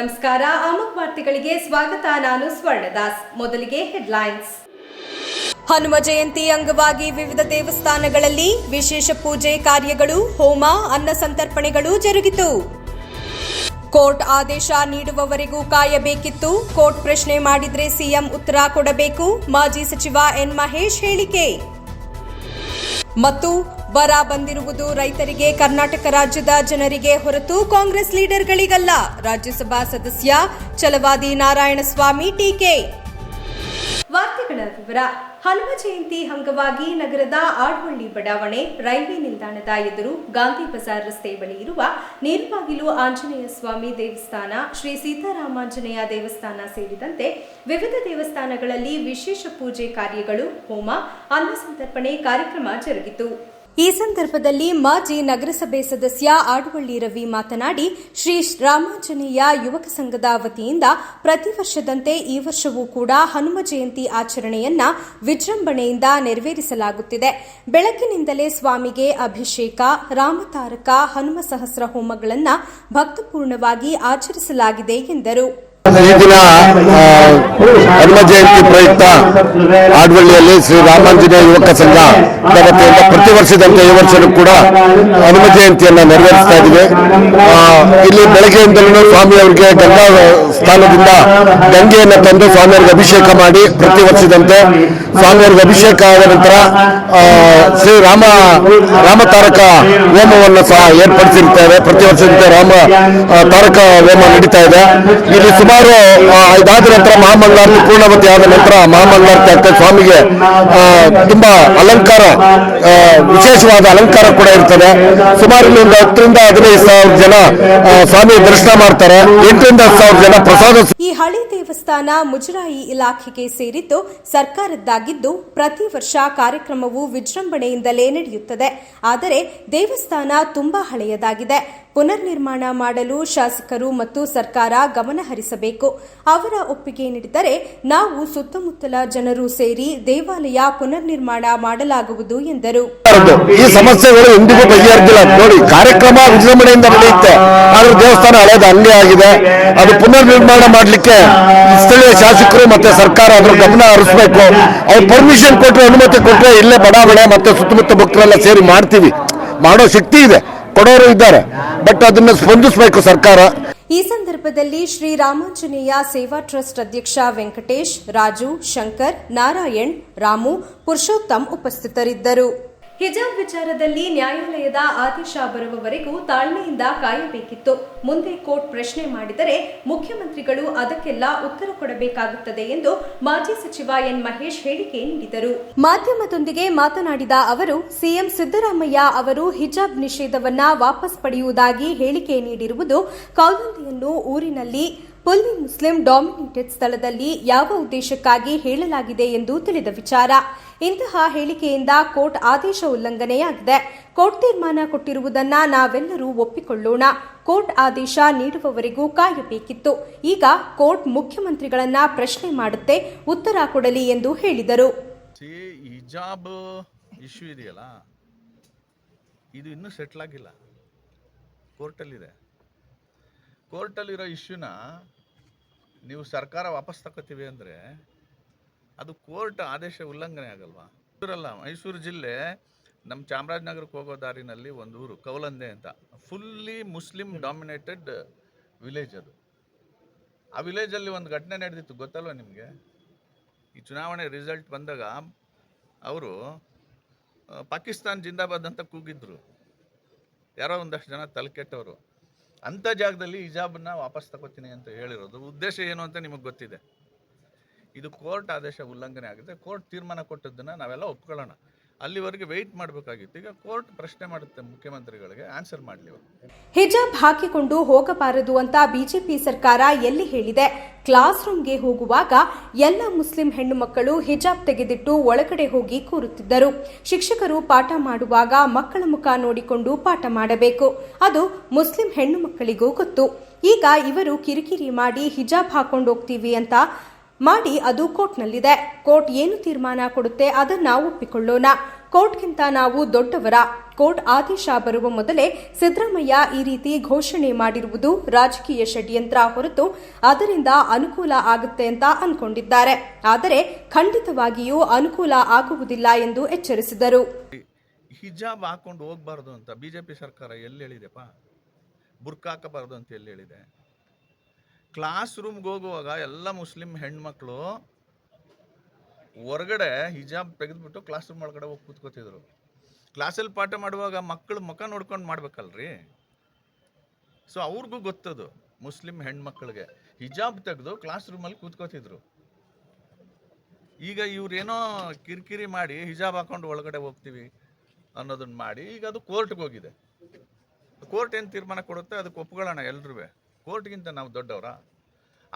ನಮಸ್ಕಾರ. ಆಮುಖ ವಾರ್ತೆಗಳಿಗೆ ಸ್ವಾಗತ. ನಾನು ಸ್ವರ್ಣದಾಸ್. ಮೊದಲಿಗೆ ಹೆಡ್ಲೈನ್ಸ್. ಹನುಮ ಜಯಂತಿ ಅಂಗವಾಗಿ ವಿವಿಧ ದೇವಸ್ಥಾನಗಳಲ್ಲಿ ವಿಶೇಷ ಪೂಜೆ ಕಾರ್ಯಗಳು, ಹೋಮ, ಅನ್ನ ಸಂತರ್ಪಣೆಗಳು ಜರುಗಿತು. ಕೋರ್ಟ್ ಆದೇಶ ನೀಡುವವರೆಗೂ ಕಾಯಬೇಕಿತ್ತು. ಕೋರ್ಟ್ ಪ್ರಶ್ನೆ ಮಾಡಿದ್ರೆ ಸಿಎಂ ಉತ್ತರ ಕೊಡಬೇಕು. ಮಾಜಿ ಸಚಿವ ಎನ್ ಮಹೇಶ್ ಹೇಳಿಕೆ. ಮತ್ತು ಬರ ಬಂದಿರುವುದು ರೈತರಿಗೆ ಕರ್ನಾಟಕ ರಾಜ್ಯದ ಜನರಿಗೆ ಹೊರತು ಕಾಂಗ್ರೆಸ್ ಲೀಡರ್ಗಳಿಗಲ್ಲ. ರಾಜ್ಯಸಭಾ ಸದಸ್ಯ ಚಲವಾದಿ ನಾರಾಯಣಸ್ವಾಮಿ ಟೀಕೆ. ವಾರ್ತೆಗಳ ವಿವರ. ಹನುಮ ಜಯಂತಿ ಅಂಗವಾಗಿ ನಗರದ ಆಡ್ವಳ್ಳಿ ಬಡಾವಣೆ ರೈಲ್ವೆ ನಿಲ್ದಾಣದ ಎದುರು ಗಾಂಧಿ ಬಜಾರ್ ರಸ್ತೆ ಬಳಿ ಇರುವ ನೀರ್ಬಾಗಿಲು ಆಂಜನೇಯ ಸ್ವಾಮಿ ದೇವಸ್ಥಾನ, ಶ್ರೀ ಸೀತಾರಾಮಾಂಜನೇಯ ದೇವಸ್ಥಾನ ಸೇರಿದಂತೆ ವಿವಿಧ ದೇವಸ್ಥಾನಗಳಲ್ಲಿ ವಿಶೇಷ ಪೂಜೆ ಕಾರ್ಯಗಳು, ಹೋಮ ಅನ್ನಸಂತರ್ಪಣೆ ಕಾರ್ಯಕ್ರಮ ಜರುಗಿತು. ಈ ಸಂದರ್ಭದಲ್ಲಿ ಮಾಜಿ ನಗರಸಭೆ ಸದಸ್ಯ ಆಡುವಳ್ಳಿ ರವಿ ಮಾತನಾಡಿ, ಶ್ರೀ ರಾಮಾಂಜನೇಯ ಯುವಕ ಸಂಘದ ವತಿಯಿಂದ ಪ್ರತಿ ವರ್ಷದಂತೆ ಈ ವರ್ಷವೂ ಕೂಡ ಹನುಮ ಜಯಂತಿ ಆಚರಣೆಯನ್ನ ವಿಜೃಂಭಣೆಯಿಂದ ನೆರವೇರಿಸಲಾಗುತ್ತಿದೆ. ಬೆಳಕಿನಿಂದಲೇ ಸ್ವಾಮಿಗೆ ಅಭಿಷೇಕ, ರಾಮತಾರಕ, ಹನುಮ ಸಹಸ್ರ ಹೋಮಗಳನ್ನು ಭಕ್ತಪೂರ್ಣವಾಗಿ ಆಚರಿಸಲಾಗಿದೆ ಎಂದರು. ದಿನ ಹನುಮ ಜಯಂತಿ ಪ್ರಯುಕ್ತ ಆಡ್ವಳ್ಳಿಯಲ್ಲಿ ಶ್ರೀ ರಾಮಾಂಜನೇಯ ಯುವಕ ಸಂಘ ವತಿಯಿಂದ ಪ್ರತಿ ವರ್ಷದಂತೆ ಈ ವರ್ಷವೂ ಕೂಡ ಹನುಮ ಜಯಂತಿಯನ್ನು ನೆರವೇರಿಸ್ತಾ ಆ, ಇಲ್ಲಿ ಬೆಳಗ್ಗೆಯಿಂದಲೂ ಸ್ವಾಮಿ ಅವರಿಗೆ ಗಂಗಾ ಸ್ಥಾನದಿಂದ ಗಂಗೆಯನ್ನು ತಂದು ಸ್ವಾಮಿಯವರಿಗೆ ಅಭಿಷೇಕ ಮಾಡಿ ಪ್ರತಿ ವರ್ಷದಂತೆ ಸ್ವಾಮಿಯವರಿಗೆ ಅಭಿಷೇಕ ಆದ ನಂತರ ಶ್ರೀ ರಾಮ ರಾಮತಾರಕ ಹೋಮವನ್ನು ಸಹ ಏರ್ಪಡಿಸಿರ್ತೇವೆ ಪ್ರತಿ ವರ್ಷದಂತೆ ರಾಮ ತಾರಕ ಹೋಮ ನಡೀತಾ ಇದೆ. ಇಲ್ಲಿ ಸುಮಾರು ಇದಾದ ನಂತರ ಮಹಾಮಂಗಳಾರತಿ ಪೂರ್ಣವತಿ ಆದ ನಂತರ ಮಹಾಮಂಗಳಾರತಿ ಆಗ್ತದೆ ಸ್ವಾಮಿಗೆ ತುಂಬಾ ಅಲಂಕಾರ ವಿಶೇಷವಾದ ಅಲಂಕಾರ ಕೂಡ ಇರ್ತದೆ. ಸುಮಾರು ಒಂದು ಹತ್ತರಿಂದ ಹದಿನೈದು ಸಾವಿರ ಜನ ಸ್ವಾಮಿ ದರ್ಶನ ಮಾಡ್ತಾರೆ. ಎಂಟರಿಂದ ಹತ್ತು ಸಾವಿರ ಜನ ಪ್ರಸಾದ ಈ ಹಳೆ ದೇವಸ್ಥಾನ ಮುಜರಾಯಿ ಇಲಾಖೆಗೆ ಸೇರಿದ್ದು ಸರ್ಕಾರದ್ದಾಗಿದ್ದು ಪ್ರತಿ ವರ್ಷ ಕಾರ್ಯಕ್ರಮವು ವಿಜೃಂಭಣೆಯಿಂದಲೇ ನಡೆಯುತ್ತದೆ. ಆದರೆ ದೇವಸ್ಥಾನ ತುಂಬಾ ಹಳೆಯದಾಗಿದೆ. ಪುನರ್ ನಿರ್ಮಾಣ ಮಾಡಲು ಶಾಸಕರು ಮತ್ತು ಸರ್ಕಾರ ಗಮನ ಹರಿಸಬೇಕು. ಅವರ ಒಪ್ಪಿಗೆ ನೀಡಿದರೆ ನಾವು ಸುತ್ತಮುತ್ತಲ ಜನರು ಸೇರಿ ದೇವಾಲಯ ಪುನರ್ ನಿರ್ಮಾಣ ಮಾಡಲಾಗುವುದು ಎಂದರು. ಈ ಸಮಸ್ಯೆಗಳು ಎಂದಿಗೂ ಬಗೆಹರಿದಿಲ್ಲ. ನೋಡಿ, ಕಾರ್ಯಕ್ರಮ ವಿಜೃಂಭಣೆಯಿಂದ ನಡೆಯುತ್ತೆ. ಆದ್ರೆ ದೇವಸ್ಥಾನ ಹಳೇದು ಹಂಗೆ ಆಗಿದೆ. ಅದು ಪುನರ್ ನಿರ್ಮಾಣ ಮಾಡಲಿಕ್ಕೆ ಸ್ಥಳೀಯ ಶಾಸಕರು ಮತ್ತೆ ಸರ್ಕಾರ ಅದ್ರ ಗಮನ ಹರಿಸಬೇಕು. ಅವ್ರು ಪರ್ಮಿಷನ್ ಕೊಟ್ಟರೆ ಅನುಮತಿ ಕೊಟ್ಟರೆ ಇಲ್ಲೇ ಬಡಾವಣೆ ಮತ್ತೆ ಸುತ್ತಮುತ್ತ ಭಕ್ತರೆಲ್ಲ ಸೇರಿ ಮಾಡ್ತೀವಿ. ಮಾಡೋ ಶಕ್ತಿ ಇದೆ. ಕೊಡೋರು ಇದ್ದಾರೆ. ಬಟ್ ಅದನ್ನು ಸ್ಪಂದಿಸಬೇಕು ಸರ್ಕಾರ. ಈ ಸಂದರ್ಭದಲ್ಲಿ ಶ್ರೀ ರಾಮಾಂಜನೇಯ ಸೇವಾ ಟ್ರಸ್ಟ್ ಅಧ್ಯಕ್ಷ ವೆಂಕಟೇಶ್, ರಾಜು, ಶಂಕರ್, ನಾರಾಯಣ್, ರಾಮು, ಪುರುಷೋತ್ತಮ್ ಉಪಸ್ಥಿತರಿದ್ದರು. ಹಿಜಾಬ್ ವಿಚಾರದಲ್ಲಿ ನ್ಯಾಯಾಲಯದ ಆದೇಶ ಬರುವವರೆಗೂ ತಾಳ್ಮೆಯಿಂದ ಕಾಯಬೇಕಿತ್ತು. ಮುಂದೆ ಕೋರ್ಟ್ ಪ್ರಶ್ನೆ ಮಾಡಿದರೆ ಮುಖ್ಯಮಂತ್ರಿಗಳು ಅದಕ್ಕೆಲ್ಲ ಉತ್ತರ ಕೊಡಬೇಕಾಗುತ್ತದೆ ಎಂದು ಮಾಜಿ ಸಚಿವ ಎನ್ ಮಹೇಶ್ ಹೇಳಿಕೆ ನೀಡಿದರು. ಮಾಧ್ಯಮದೊಂದಿಗೆ ಮಾತನಾಡಿದ ಅವರು, ಸಿಎಂ ಸಿದ್ದರಾಮಯ್ಯ ಅವರು ಹಿಜಾಬ್ ನಿಷೇಧವನ್ನ ವಾಪಸ್ ಪಡೆಯುವುದಾಗಿ ಹೇಳಿಕೆ ನೀಡಿರುವುದು ಕಾಲೊಂದಿಯನ್ನು ಊರಿನಲ್ಲಿ ಫುಲ್ಲಿ ಮುಸ್ಲಿಂ ಡಾಮಿನೇಟೆಡ್ ಸ್ಥಳದಲ್ಲಿ ಯಾವ ಉದ್ದೇಶಕ್ಕಾಗಿ ಹೇಳಲಾಗಿದೆ ಎಂದು ತಿಳಿದ ವಿಚಾರ. ಇಂತಹ ಹೇಳಿಕೆಯಿಂದ ಕೋರ್ಟ್ ಆದೇಶ ಉಲ್ಲಂಘನೆಯಾಗಿದೆ. ಕೋರ್ಟ್ ತೀರ್ಮಾನ ಕೊಟ್ಟಿರುವುದನ್ನ ನಾವೆಲ್ಲರೂ ಒಪ್ಪಿಕೊಳ್ಳೋಣ. ಕೋರ್ಟ್ ಆದೇಶ ನೀಡುವವರೆಗೂ ಕಾಯಬೇಕಿತ್ತು ಈಗ ಕೋರ್ಟ್ ಮುಖ್ಯಮಂತ್ರಿಗಳನ್ನ ಪ್ರಶ್ನೆ ಮಾಡುತ್ತೆ, ಉತ್ತರ ಕೊಡಲಿ ಎಂದು ಹೇಳಿದರು. ಇದು ಇನ್ನೂ ಸೆಟ್ಲ್ ಆಗಿಲ್ಲ. ಕೋರ್ಟಲ್ಲಿದೆ. ಕೋರ್ಟಲ್ಲಿರೋ ಇಶ್ಯೂನ ನೀವು ಸರ್ಕಾರ ವಾಪಸ್ ತಗೋತೀವಿ ಅಂದರೆ ಅದು ಕೋರ್ಟ್ ಆದೇಶ ಉಲ್ಲಂಘನೆ ಆಗಲ್ವಾ? ಮೈಸೂರಲ್ಲ, ಮೈಸೂರು ಜಿಲ್ಲೆ ನಮ್ಮ ಚಾಮರಾಜನಗರಕ್ಕೆ ಹೋಗೋ ದಾರಿನಲ್ಲಿ ಒಂದು ಊರು, ಕೌಲಂದೆ ಅಂತ. ಫುಲ್ಲಿ ಮುಸ್ಲಿಂ ಡಾಮಿನೇಟೆಡ್ ವಿಲೇಜ್ ಅದು. ಆ ವಿಲೇಜಲ್ಲಿ ಒಂದು ಘಟನೆ ನಡೆದಿತ್ತು, ಗೊತ್ತಲ್ವ ನಿಮಗೆ? ಈ ಚುನಾವಣೆ ರಿಸಲ್ಟ್ ಬಂದಾಗ ಅವರು ಪಾಕಿಸ್ತಾನ್ ಜಿಂದಾಬಾದ್ ಅಂತ ಕೂಗಿದ್ರು. ಯಾರೋ ಒಂದಷ್ಟು ಜನ ತಲೆ ಕೆಟ್ಟವರು. ಅಂಥ ಜಾಗದಲ್ಲಿ ಹಿಜಾಬನ್ನ ವಾಪಸ್ ತಗೋತೀನಿ ಅಂತ ಹೇಳಿರೋದು. ಉದ್ದೇಶ ಏನು ಅಂತ ನಿಮಗೆ ಗೊತ್ತಿದೆ. ಇದು ಕೋರ್ಟ್ ಆದೇಶ ಉಲ್ಲಂಘನೆ ಆಗಿದೆ. ಕೋರ್ಟ್ ತೀರ್ಮಾನ ಕೊಟ್ಟದ್ದನ್ನು ನಾವೆಲ್ಲ ಒಪ್ಕೊಳ್ಳೋಣ. ಅಲ್ಲಿವರೆಗೆ ವೆಯ್ಟ್ ಮಾಡಬೇಕಾಗಿತ್ತು. ಈಗ ಕೋರ್ಟ್ ಪ್ರಶ್ನೆ ಮಾಡುತ್ತೆ ಮುಖ್ಯಮಂತ್ರಿಗಳಿಗೆ ಆನ್ಸರ್ ಮಾಡಲಿ ಹಿಜಾಬ್ ಹಾಕಿಕೊಂಡು ಹೋಗಬಾರದು ಅಂತ ಬಿಜೆಪಿ ಸರ್ಕಾರ ಎಲ್ಲಿ ಹೇಳಿದೆ? ಕ್ಲಾಸ್ ರೂಮ್ಗೆ ಹೋಗುವಾಗ ಎಲ್ಲ ಮುಸ್ಲಿಂ ಹೆಣ್ಣು ಮಕ್ಕಳು ಹಿಜಾಬ್ ತೆಗೆದಿಟ್ಟು ಒಳಗಡೆ ಹೋಗಿ ಕೂರುತ್ತಿದ್ದರು. ಶಿಕ್ಷಕರು ಪಾಠ ಮಾಡುವಾಗ ಮಕ್ಕಳ ಮುಖ ನೋಡಿಕೊಂಡು ಪಾಠ ಮಾಡಬೇಕು. ಅದು ಮುಸ್ಲಿಂ ಹೆಣ್ಣು ಮಕ್ಕಳಿಗೂ ಗೊತ್ತು. ಈಗ ಇವರು ಕಿರಿಕಿರಿ ಮಾಡಿ ಹಿಜಾಬ್ ಹಾಕೊಂಡು ಹೋಗ್ತೀವಿ ಅಂತ ಮಾಡಿ ಅದು ಕೋರ್ಟ್ನಲ್ಲಿದೆ. ಕೋರ್ಟ್ ಏನು ತೀರ್ಮಾನ ಕೊಡುತ್ತೆ ಅದನ್ನ ಒಪ್ಪಿಕೊಳ್ಳೋಣ. ಕೋರ್ಟ್ಗಿಂತ ನಾವು ದೊಡ್ಡವರ. ಕೋರ್ಟ್ ಆದೇಶ ಬರುವ ಮೊದಲೇ ಸಿದ್ದರಾಮಯ್ಯ ಈ ರೀತಿ ಘೋಷಣೆ ಮಾಡಿರುವುದು ರಾಜಕೀಯ ಷಡ್ಯಂತ್ರ ಹೊರತು ಅದರಿಂದ ಅನುಕೂಲ ಆಗುತ್ತೆ ಅಂತ ಅನ್ಕೊಂಡಿದ್ದಾರೆ. ಆದರೆ ಖಂಡಿತವಾಗಿಯೂ ಅನುಕೂಲ ಆಗುವುದಿಲ್ಲ ಎಂದು ಎಚ್ಚರಿಸಿದರು. ಹಿಜಾಬ್ ಹಾಕೊಂಡು ಹೋಗಬಾರದು ಅಂತ ಬಿಜೆಪಿ ಸರ್ಕಾರ ಎಲ್ಲಿ ಹೇಳಿದೆಪ್ಪ? ಬುರ್ಕಾಕಬಾರದು ಅಂತ ಎಲ್ಲಿ ಹೇಳಿದೆ? ಕ್ಲಾಸ್ ರೂಮ್ಗೆ ಹೋಗುವಾಗ ಎಲ್ಲ ಮುಸ್ಲಿಂ ಹೆಣ್ಮಕ್ಳು ಹೊರಗಡೆ ಹಿಜಾಬ್ ತೆಗೆದುಬಿಟ್ಟು ಕ್ಲಾಸ್ ರೂಮ್ ಒಳಗಡೆ ಹೋಗಿ ಕೂತ್ಕೋತಿದ್ರು. ಕ್ಲಾಸಲ್ಲಿ ಪಾಠ ಮಾಡುವಾಗ ಮಕ್ಕಳು ಮುಖ ನೋಡ್ಕೊಂಡು ಮಾಡ್ಬೇಕಲ್ರಿ? ಸೊ ಅವ್ರಿಗೂ ಗೊತ್ತದು, ಮುಸ್ಲಿಂ ಹೆಣ್ಮಕ್ಳಿಗೆ. ಹಿಜಾಬ್ ತೆಗೆದು ಕ್ಲಾಸ್ ರೂಮಲ್ಲಿ ಕೂತ್ಕೋತಿದ್ರು. ಈಗ ಇವ್ರೇನೋ ಕಿರಿಕಿರಿ ಮಾಡಿ ಹಿಜಾಬ್ ಹಾಕೊಂಡು ಒಳಗಡೆ ಹೋಗ್ತೀವಿ ಅನ್ನೋದನ್ನ ಮಾಡಿ ಈಗ ಅದು ಕೋರ್ಟ್ಗೆ ಹೋಗಿದೆ. ಕೋರ್ಟ್ ಏನು ತೀರ್ಮಾನ ಕೊಡುತ್ತೆ? ಅದಕ್ಕೆ ಒಪ್ಕೊಳ್ಳೋಣ ಎಲ್ರೂ ಕೋರ್ಟ್ಗಿಂತ ನಾವು ದೊಡ್ಡವರ.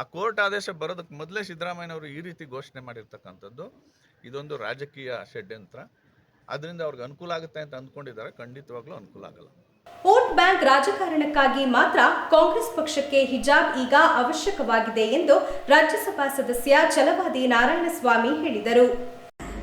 ಆ ಕೋರ್ಟ್ ಆದೇಶ ಬರೋದಕ್ಕೆ ಮೊದಲೇ ಸಿದ್ದರಾಮಯ್ಯನವರು ಈ ರೀತಿ ಘೋಷಣೆ ಮಾಡಿರ್ತಕ್ಕಂಥದ್ದು. ಇದೊಂದು ರಾಜಕೀಯ ಷಡ್ಯಂತ್ರ. ಅದರಿಂದ ಅವ್ರಿಗೆ ಅನುಕೂಲ ಆಗುತ್ತೆ ಅಂತ ಅಂದ್ಕೊಂಡಿದ್ದಾರೆ. ಖಂಡಿತವಾಗ್ಲೂ ಅನುಕೂಲ ಆಗಲ್ಲ. ವೋಟ್ ಬ್ಯಾಂಕ್ ರಾಜಕಾರಣಕ್ಕಾಗಿ ಮಾತ್ರ ಕಾಂಗ್ರೆಸ್ ಪಕ್ಷಕ್ಕೆ ಹಿಜಾಬ್ ಈಗ ಅವಶ್ಯಕವಾಗಿದೆ ಎಂದು ರಾಜ್ಯಸಭಾ ಸದಸ್ಯ ಚಲವಾದಿ ನಾರಾಯಣಸ್ವಾಮಿ ಹೇಳಿದರು.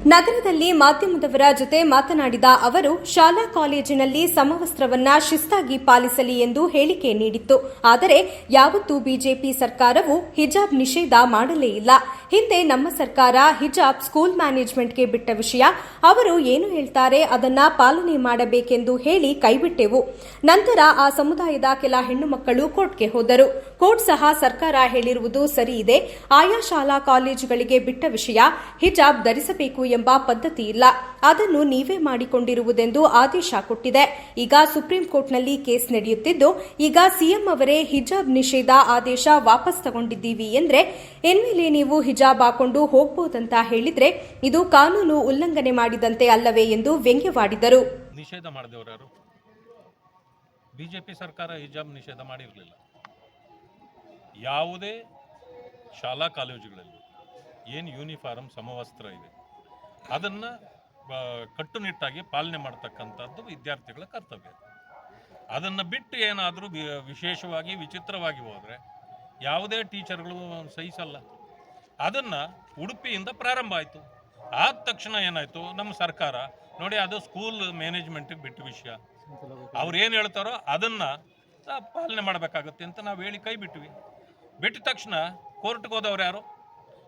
ನಗರದಲ್ಲಿ ಮಾಧ್ಯಮದವರ ಜೊತೆ ಮಾತನಾಡಿದ ಅವರು, ಶಾಲಾ ಕಾಲೇಜಿನಲ್ಲಿ ಸಮವಸ್ತ್ರವನ್ನ ಶಿಸ್ತಾಗಿ ಪಾಲಿಸಲಿ ಎಂದು ಹೇಳಿಕೆ ನೀಡಿತ್ತು. ಆದರೆ ಯಾವತ್ತೂ ಬಿಜೆಪಿ ಸರ್ಕಾರವು ಹಿಜಾಬ್ ನಿಷೇಧ ಮಾಡಲೇ ಇಲ್ಲ. ಹಿಂದೆ ನಮ್ಮ ಸರ್ಕಾರ ಹಿಜಾಬ್ ಸ್ಕೂಲ್ ಮ್ಯಾನೇಜ್ಮೆಂಟ್ಗೆ ಬಿಟ್ಟ ವಿಷಯ. ಅವರು ಏನು ಹೇಳ್ತಾರೆ ಅದನ್ನ ಪಾಲನೆ ಮಾಡಬೇಕೆಂದು ಹೇಳಿ ಕೈಬಿಟ್ಟೆವು. ನಂತರ ಆ ಸಮುದಾಯದ ಕೆಲ ಹೆಣ್ಣು ಮಕ್ಕಳು ಕೋರ್ಟ್ಗೆ ಹೋದರು. ಕೋರ್ಟ್ ಸಹ ಸರ್ಕಾರ ಹೇಳಿರುವುದು ಸರಿ ಇದೆ. ಆಯಾ ಶಾಲಾ ಕಾಲೇಜುಗಳಿಗೆ ಬಿಟ್ಟ ವಿಷಯ. ಹಿಜಾಬ್ ಧರಿಸಬೇಕು ಎಂಬ ಪದ್ಧತಿ ಇಲ್ಲ. ಅದನ್ನು ನೀವೇ ಮಾಡಿಕೊಂಡಿರುವುದೆಂದು ಆದೇಶ ಕೊಟ್ಟಿದೆ. ಈಗ ಸುಪ್ರೀಂ ಕೋರ್ಟ್ನಲ್ಲಿ ಕೇಸ್ ನಡೆಯುತ್ತಿದ್ದು, ಈಗ ಸಿಎಂ ಅವರೇ ಹಿಜಾಬ್ ನಿಷೇಧ ಆದೇಶ ವಾಪಸ್ ತಗೊಂಡಿದ್ದೀವಿ ಎಂದ್ರೆ, ಎನ್ಮೇಲೆ ನೀವು ಹಿಜಾಬ್ ಹಾಕೊಂಡು ಹೋಗ್ಬೋದಂತ ಹೇಳಿದ್ರೆ, ಇದು ಕಾನೂನು ಉಲ್ಲಂಘನೆ ಮಾಡಿದಂತೆ ಅಲ್ಲವೇ ಎಂದು ವ್ಯಂಗ್ಯವಾಡಿದರು. ನಿಷೇಧ ಮಾಡಿದವರು ಯಾರು? ಬಿ ಸರ್ಕಾರ ಹಿಜಾಬ್ ನಿಷೇಧ ಮಾಡಿರಲಿಲ್ಲ. ಯಾವುದೇ ಶಾಲಾ ಕಾಲೇಜುಗಳಲ್ಲಿ ಏನು ಯೂನಿಫಾರ್ಮ್ ಸಮವಸ್ತ್ರ ಇದೆ, ಅದನ್ನು ಕಟ್ಟುನಿಟ್ಟಾಗಿ ಪಾಲನೆ ಮಾಡ್ತಕ್ಕಂಥದ್ದು ವಿದ್ಯಾರ್ಥಿಗಳ ಕರ್ತವ್ಯ. ಅದನ್ನು ಬಿಟ್ಟು ಏನಾದರೂ ವಿಶೇಷವಾಗಿ, ವಿಚಿತ್ರವಾಗಿ ಹೋದರೆ ಯಾವುದೇ ಟೀಚರ್ಗಳು ಸಹಿಸಲ್ಲ. ಅದನ್ನು ಉಡುಪಿಯಿಂದ ಪ್ರಾರಂಭ ಆಯಿತು. ಆದ ತಕ್ಷಣ ಏನಾಯಿತು, ನಮ್ಮ ಸರ್ಕಾರ, ನೋಡಿ ಅದು ಸ್ಕೂಲ್ ಮ್ಯಾನೇಜ್ಮೆಂಟಿಗೆ ಬಿಟ್ಟ ವಿಷಯ. ಅವ್ರು ಏನು ಹೇಳ್ತಾರೋ ಅದನ್ನು ಪಾಲನೆ ಮಾಡಬೇಕಾಗುತ್ತೆ ಅಂತ ನಾವು ಹೇಳಿ ಕೈ ಬಿಟ್ವಿ. ಬಿಟ್ಟ ತಕ್ಷಣ ಕೋರ್ಟ್ಗೆ ಹೋದವ್ರು ಯಾರು?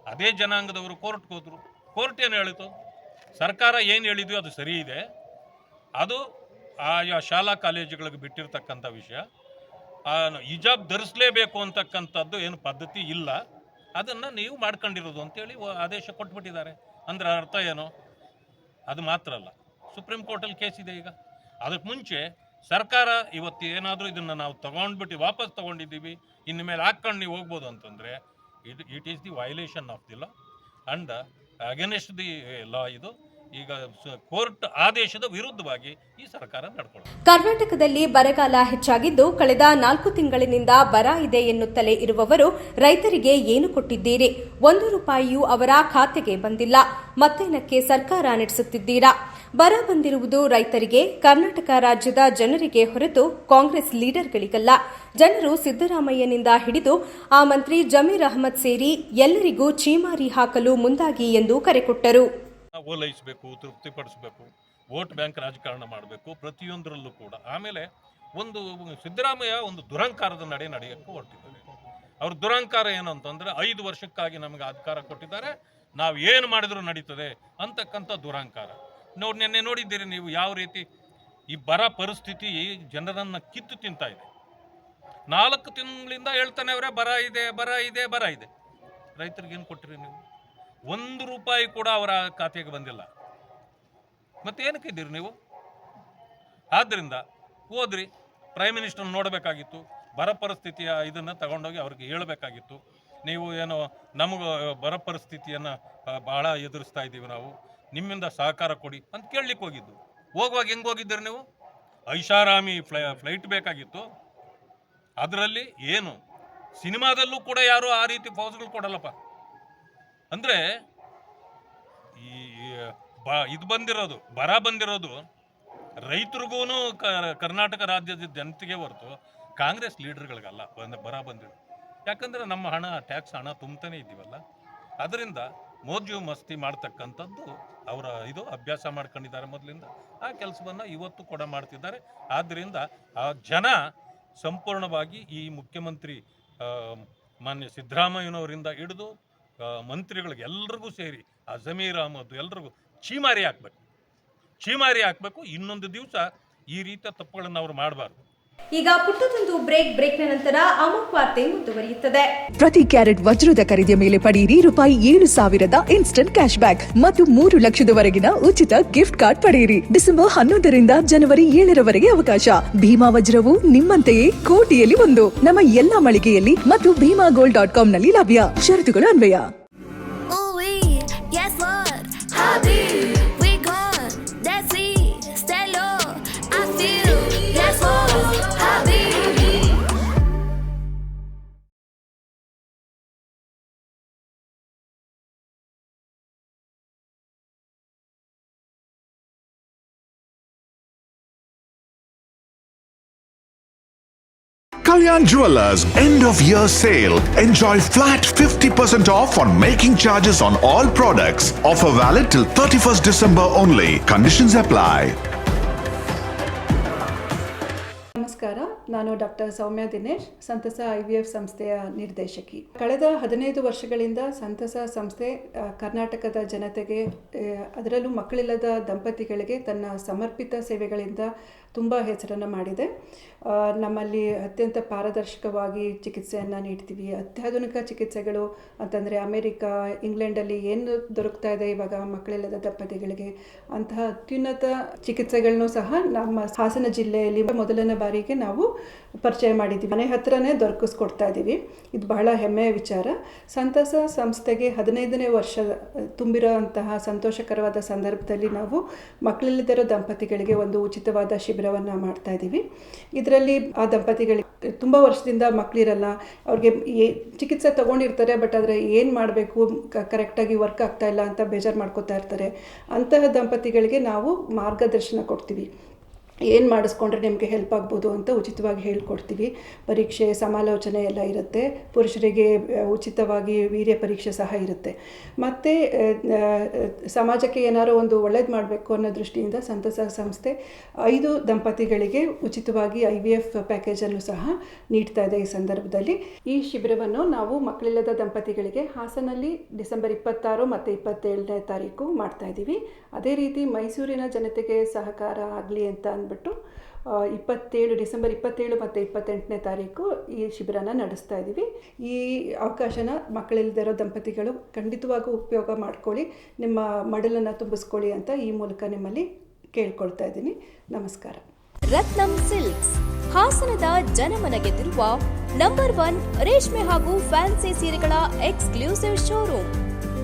ಅದೇ ಜನಾಂಗದವರು ಕೋರ್ಟ್ಗೆ ಹೋದರು. ಕೋರ್ಟ್ ಏನು ಹೇಳಿತು? ಸರ್ಕಾರ ಏನು ಹೇಳಿದ್ವಿ ಅದು ಸರಿ ಇದೆ. ಅದು ಆಯಾ ಶಾಲಾ ಕಾಲೇಜುಗಳಿಗೆ ಬಿಟ್ಟಿರ್ತಕ್ಕಂಥ ವಿಷಯ. ಹಿಜಾಬ್ ಧರಿಸಲೇಬೇಕು ಅಂತಕ್ಕಂಥದ್ದು ಏನು ಪದ್ಧತಿ ಇಲ್ಲ. ಅದನ್ನು ನೀವು ಮಾಡ್ಕೊಂಡಿರೋದು ಅಂತೇಳಿ ಆದೇಶ ಕೊಟ್ಬಿಟ್ಟಿದ್ದಾರೆ. ಅಂದ್ರೆ ಅರ್ಥ ಏನು? ಅದು ಮಾತ್ರ ಅಲ್ಲ. ಸುಪ್ರೀಂ ಕೋರ್ಟಲ್ಲಿ ಕೇಸ್ ಇದೆ ಈಗ. ಅದಕ್ಕೆ ಮುಂಚೆ ಸರ್ಕಾರ ಇವತ್ತು ಏನಾದರೂ ಇದನ್ನು ನಾವು ತಗೊಂಡ್ಬಿಟ್ಟು ವಾಪಸ್ ತಗೊಂಡಿದ್ದೀವಿ ಇನ್ನು ಮೇಲೆ ಹಾಕ್ಕೊಂಡು ನೀವು ಹೋಗ್ಬೋದು ಅಂತಂದರೆ it it is the violation of the law and against the law ಇದು. ಈಗ ಕೋರ್ಟ್ ಆದೇಶದ ವಿರುದ್ಧವಾಗಿ ಈ ಸರ್ಕಾರ ಕರ್ನಾಟಕದಲ್ಲಿ ಬರಗಾಲ ಹೆಚ್ಚಾಗಿದ್ದು, ಕಳೆದ ನಾಲ್ಕು ತಿಂಗಳಿನಿಂದ ಬರ ಇದೆ ಎನ್ನುತ್ತಲೇ ಇರುವವರು ರೈತರಿಗೆ ಏನು ಕೊಟ್ಟಿದ್ದೀರಿ? ಒಂದು ರೂಪಾಯಿಯೂ ಅವರ ಖಾತೆಗೆ ಬಂದಿಲ್ಲ. ಮತ್ತೇನಕ್ಕೆ ಸರ್ಕಾರ ನಡೆಸುತ್ತಿದ್ದೀರಾ? ಬರ ಬಂದಿರುವುದು ರೈತರಿಗೆ, ಕರ್ನಾಟಕ ರಾಜ್ಯದ ಜನರಿಗೆ ಹೊರತು ಕಾಂಗ್ರೆಸ್ ಲೀಡರ್ಗಳಿಗಲ್ಲ. ಜನರು ಸಿದ್ದರಾಮಯ್ಯನಿಂದ ಹಿಡಿದು ಆ ಮಂತ್ರಿ ಜಮೀರ್ ಅಹಮದ್ ಸೇರಿ ಎಲ್ಲರಿಗೂ ಚೀಮಾರಿ ಹಾಕಲು ಮುಂದಾಗಿ ಎಂದು ಕರೆ ಕೊಟ್ಟರು. ಓಲೈಸಬೇಕು, ತೃಪ್ತಿಪಡಿಸಬೇಕು, ವೋಟ್ ಬ್ಯಾಂಕ್ ರಾಜಕಾರಣ ಮಾಡಬೇಕು ಪ್ರತಿಯೊಂದರಲ್ಲೂ ಕೂಡ. ಆಮೇಲೆ ಒಂದು ಸಿದ್ದರಾಮಯ್ಯ ಒಂದು ದುರಂಕಾರದ ನಡೆ ನಡೆಯಕ್ಕೆ ಹೊರಟಿದ್ದಾರೆ. ಅವ್ರ ದುರಂಕಾರ ಏನು ಅಂತಂದ್ರೆ ಐದು ವರ್ಷಕ್ಕಾಗಿ ನಮಗೆ ಅಧಿಕಾರ ಕೊಟ್ಟಿದ್ದಾರೆ. ನಾವು ಏನು ಮಾಡಿದ್ರು ನಡೀತದೆ ಅಂತಕ್ಕಂಥ ದುರಂಕಾರ. ನೋಡಿ, ನಿನ್ನೆ ನೋಡಿದ್ದೀರಿ ನೀವು ಯಾವ ರೀತಿ ಈ ಬರ ಪರಿಸ್ಥಿತಿ ಜನರನ್ನು ಕಿತ್ತು ತಿಂತಾ ಇದೆ. ನಾಲ್ಕು ತಿಂಗಳಿಂದ ಹೇಳ್ತಾನೆ ಅವರೇ, ಬರ ಇದೆ ಬರ ಇದೆ ಬರ ಇದೆ. ರೈತರಿಗೆ ಏನು ಕೊಟ್ಟಿರಿ ನೀವು? ಒಂದು ರೂಪಾಯಿ ಕೂಡ ಅವರ ಖಾತೆಗೆ ಬಂದಿಲ್ಲ. ಮತ್ತೆ ಏನಕ್ಕೆ ಇದ್ದೀರಿ ನೀವು? ಆದ್ದರಿಂದ ಹೋದ್ರಿ ಪ್ರೈಮ್ ಮಿನಿಸ್ಟರ್ ನೋಡಬೇಕಾಗಿತ್ತು, ಬರ ಪರಿಸ್ಥಿತಿಯ ಇದನ್ನು ತಗೊಂಡೋಗಿ ಅವ್ರಿಗೆ ಹೇಳಬೇಕಾಗಿತ್ತು. ನೀವು ಏನು ನಮಗೆ ಬರ ಪರಿಸ್ಥಿತಿಯನ್ನು ಭಾಳ ಎದುರಿಸ್ತಾ ಇದ್ದೀವಿ ನಾವು. ನಿಮ್ಮಿಂದ ಸಹಕಾರ ಕೊಡಿ ಅಂತ ಕೇಳಲಿಕ್ಕೆ ಹೋಗಿದ್ದು. ಹೋಗುವಾಗ ಹೆಂಗೆ ಹೋಗಿದ್ದೀರಿ ನೀವು? ಐಷಾರಾಮಿ ಫ್ಲೈ, ಫ್ಲೈಟ್ ಬೇಕಾಗಿತ್ತು. ಅದರಲ್ಲಿ ಏನು? ಸಿನಿಮಾದಲ್ಲೂ ಕೂಡ ಯಾರು ಆ ರೀತಿ ಪೌಸ್ಗಳು ಕೊಡಲ್ಲಪ್ಪ. ಅಂದರೆ ಈ ಬ, ಇದು ಬಂದಿರೋದು, ಬರ ಬಂದಿರೋದು ರೈತರಿಗೂ ಕರ್ನಾಟಕ ರಾಜ್ಯದ ಜನತೆಗೆ ಹೊರತು ಕಾಂಗ್ರೆಸ್ ಲೀಡರ್ಗಳಿಗಲ್ಲ ಬರ ಬಂದಿರೋದು ಯಾಕಂದರೆ ನಮ್ಮ ಹಣ, ಟ್ಯಾಕ್ಸ್ ಹಣ ತುಂಬ್ತಾನೆ ಇದ್ದೀವಲ್ಲ. ಅದರಿಂದ ಮೋಜು ಮಸ್ತಿ ಮಾಡ್ತಕ್ಕಂಥದ್ದು ಅವರ ಇದು ಅಭ್ಯಾಸ ಮಾಡ್ಕೊಂಡಿದ್ದಾರೆ ಮೊದಲಿಂದ. ಆ ಕೆಲಸವನ್ನು ಇವತ್ತು ಕೂಡ ಮಾಡ್ತಿದ್ದಾರೆ. ಆದ್ದರಿಂದ ಆ ಜನ ಸಂಪೂರ್ಣವಾಗಿ ಈ ಮುಖ್ಯಮಂತ್ರಿ ಮಾನ್ಯ ಸಿದ್ದರಾಮಯ್ಯನವರಿಂದ ಹಿಡಿದು ಮಂತ್ರಿಗಳಿಗೆ ಎಲ್ರಿಗೂ ಸೇರಿ, ಆ ಜಮೀರ್ ಅಹಮದ್ ಎಲ್ರಿಗೂ ಚೀಮಾರಿ ಹಾಕ್ಬೇಕು. ಚೀಮಾರಿ ಹಾಕ್ಬೇಕು. ಇನ್ನೊಂದು ದಿವಸ ಈ ರೀತಿಯ ತಪ್ಪುಗಳನ್ನು ಅವ್ರು ಮಾಡಬಾರ್ದು. ಈಗ ಪುಟ್ಟದೊಂದು ಬ್ರೇಕ್ ಬ್ರೇಕ್ ನಂತರ ಅಮುಕ್ ವಾರ್ತೆ ಮುಂದುವರಿಯುತ್ತದೆ. ಪ್ರತಿ ಕ್ಯಾರೆಟ್ ವಜ್ರದ ಖರೀದಿಯ ಮೇಲೆ ಪಡೆಯಿರಿ ರೂಪಾಯಿ ಏಳು ಸಾವಿರದ ಇನ್ಸ್ಟಂಟ್ ಕ್ಯಾಶ್ ಬ್ಯಾಕ್ ಮತ್ತು ಮೂರು ಲಕ್ಷದವರೆಗಿನ ಉಚಿತ ಗಿಫ್ಟ್ ಕಾರ್ಡ್ ಪಡೆಯಿರಿ. ಡಿಸೆಂಬರ್ ಹನ್ನೊಂದರಿಂದ ಜನವರಿ ಏಳರವರೆಗೆ ಅವಕಾಶ. ಭೀಮಾ ವಜ್ರವು ನಿಮ್ಮಂತೆಯೇ ಕೋಟಿಯಲ್ಲಿ ಒಂದು. ನಮ್ಮ ಎಲ್ಲಾ ಮಳಿಗೆಯಲ್ಲಿ ಮತ್ತು ಭೀಮಾ ಗೋಲ್ಡ್ ಡಾಟ್ ಕಾಮ್ನಲ್ಲಿ ಲಭ್ಯ. ಷರತ್ತುಗಳು ಅನ್ವಯ. Kalyan Jewelers end of year sale. Enjoy flat 50% off on making charges on all products. Offer valid till 31st December only. Conditions apply. ನಮಸ್ಕಾರ ನಾನು ಡಾಕ್ಟರ್ ಸೌಮ್ಯ ದಿನೇಶ್ ಸಂತಸ ಐ ವಿ ಎಫ್ ಸಂಸ್ಥೆಯ ನಿರ್ದೇಶಕಿ ಕಳೆದ ಹದಿನೈದು ವರ್ಷಗಳಿಂದ ಸಂತಸ ಸಂಸ್ಥೆ ಕರ್ನಾಟಕದ ಜನತೆಗೆ ಅದರಲ್ಲೂ ಮಕ್ಕಳಿಲ್ಲದ ದಂಪತಿಗಳಿಗೆ ತನ್ನ ಸಮರ್ಪಿತ ಸೇವೆಗಳಿಂದ ತುಂಬ ಹೆಸರನ್ನು ಮಾಡಿದೆ. ನಮ್ಮಲ್ಲಿ ಅತ್ಯಂತ ಪಾರದರ್ಶಕವಾಗಿ ಚಿಕಿತ್ಸೆಯನ್ನು ನೀಡ್ತೀವಿ. ಅತ್ಯಾಧುನಿಕ ಚಿಕಿತ್ಸೆಗಳು ಅಂತಂದರೆ ಅಮೇರಿಕಾ, ಇಂಗ್ಲೆಂಡಲ್ಲಿ ಏನು ದೊರಕ್ತಾ ಇದೆ ಇವಾಗ ಮಕ್ಕಳಿಲ್ಲದ ದಂಪತಿಗಳಿಗೆ ಅಂತಹ ಅತ್ಯುನ್ನತ ಚಿಕಿತ್ಸೆಗಳನ್ನೂ ಸಹ ನಮ್ಮ ಹಾಸನ ಜಿಲ್ಲೆಯಲ್ಲಿ ಮೊದಲನೇ ಬಾರಿಗೆ ನಾವು ಪರಿಚಯ ಮಾಡಿದ್ದೀವಿ. ಮನೆ ಹತ್ರನೇ ದೊರಕಿಸ್ಕೊಡ್ತಾ ಇದ್ದೀವಿ. ಇದು ಬಹಳ ಹೆಮ್ಮೆಯ ವಿಚಾರ. ಸಂತಸ ಸಂಸ್ಥೆಗೆ ಹದಿನೈದನೇ ವರ್ಷ ತುಂಬಿರೋ ಅಂತಹ ಸಂತೋಷಕರವಾದ ಸಂದರ್ಭದಲ್ಲಿ ನಾವು ಮಕ್ಕಳಿಲ್ಲದಿರೋ ದಂಪತಿಗಳಿಗೆ ಒಂದು ಉಚಿತವಾದ ಶಿಬಿರವನ್ನು ಮಾಡ್ತಾ ಇದ್ದೀವಿ ಇದರಲ್ಲಿ ಆ ದಂಪತಿಗಳಿಗೆ ತುಂಬ ವರ್ಷದಿಂದ ಮಕ್ಕಳಿರಲ್ಲ ಅವ್ರಿಗೆ ಏ ಚಿಕಿತ್ಸೆ ತೊಗೊಂಡಿರ್ತಾರೆ, ಬಟ್ ಆದರೆ ಏನು ಮಾಡಬೇಕು ಕರೆಕ್ಟಾಗಿ ವರ್ಕ್ ಆಗ್ತಾ ಇಲ್ಲ ಅಂತ ಬೇಜಾರು ಮಾಡ್ಕೋತಾ ಇರ್ತಾರೆ. ಅಂತಹ ದಂಪತಿಗಳಿಗೆ ನಾವು ಮಾರ್ಗದರ್ಶನ ಕೊಡ್ತೀವಿ. ಏನು ಮಾಡಿಸ್ಕೊಂಡ್ರೆ ನಿಮಗೆ ಹೆಲ್ಪ್ ಆಗ್ಬೋದು ಅಂತ ಉಚಿತವಾಗಿ ಹೇಳ್ಕೊಡ್ತೀವಿ. ಪರೀಕ್ಷೆ, ಸಮಾಲೋಚನೆ ಎಲ್ಲ ಇರುತ್ತೆ. ಪುರುಷರಿಗೆ ಉಚಿತವಾಗಿ ವೀರ್ಯ ಪರೀಕ್ಷೆ ಸಹ ಇರುತ್ತೆ. ಮತ್ತು ಸಮಾಜಕ್ಕೆ ಏನಾದರೂ ಒಂದು ಒಳ್ಳೇದು ಮಾಡಬೇಕು ಅನ್ನೋ ದೃಷ್ಟಿಯಿಂದ ಸಂತಸ ಸಂಸ್ಥೆ ಐದು ದಂಪತಿಗಳಿಗೆ ಉಚಿತವಾಗಿ ಐ ವಿ ಎಫ್ ಪ್ಯಾಕೇಜನ್ನು ಸಹ ನೀಡ್ತಾ ಇದೆ ಈ ಸಂದರ್ಭದಲ್ಲಿ. ಈ ಶಿಬಿರವನ್ನು ನಾವು ಮಕ್ಕಳಿಲ್ಲದ ದಂಪತಿಗಳಿಗೆ ಹಾಸನಲ್ಲಿ ಡಿಸೆಂಬರ್ ಇಪ್ಪತ್ತಾರು ಮತ್ತು ಇಪ್ಪತ್ತೇಳನೇ ತಾರೀಕು ಮಾಡ್ತಾ ಇದ್ದೀವಿ. ಅದೇ ರೀತಿ ಮೈಸೂರಿನ ಜನತೆಗೆ ಸಹಕಾರ ಆಗಲಿ ಅಂತ ಅಂದ್ಬಿಟ್ಟು ಇಪ್ಪತ್ತೇಳು ಡಿಸೆಂಬರ್ ಇಪ್ಪತ್ತೇಳು ಮತ್ತು ಇಪ್ಪತ್ತೆಂಟನೇ ತಾರೀಕು ಈ ಶಿಬಿರನ ನಡೆಸ್ತಾ ಇದ್ದೀವಿ. ಈ ಅವಕಾಶನ ಮಕ್ಕಳಿಲ್ದಿರೋ ದಂಪತಿಗಳು ಖಂಡಿತವಾಗೂ ಉಪಯೋಗ ಮಾಡ್ಕೊಳ್ಳಿ, ನಿಮ್ಮ ಮಡಲನ್ನು ತುಂಬಿಸ್ಕೊಳ್ಳಿ ಅಂತ ಈ ಮೂಲಕ ನಿಮ್ಮಲ್ಲಿ ಕೇಳ್ಕೊಳ್ತಾ ಇದ್ದೀನಿ. ನಮಸ್ಕಾರ. ರತ್ನಂ ಸಿಲ್ಕ್ಸ್, ಹಾಸನದ ಜನಮನ ಗೆದ್ದಿರುವ ನಂಬರ್ ಒನ್ ರೇಷ್ಮೆ ಹಾಗೂ ಫ್ಯಾನ್ಸಿ ಸೀರೆಗಳ exclusive showroom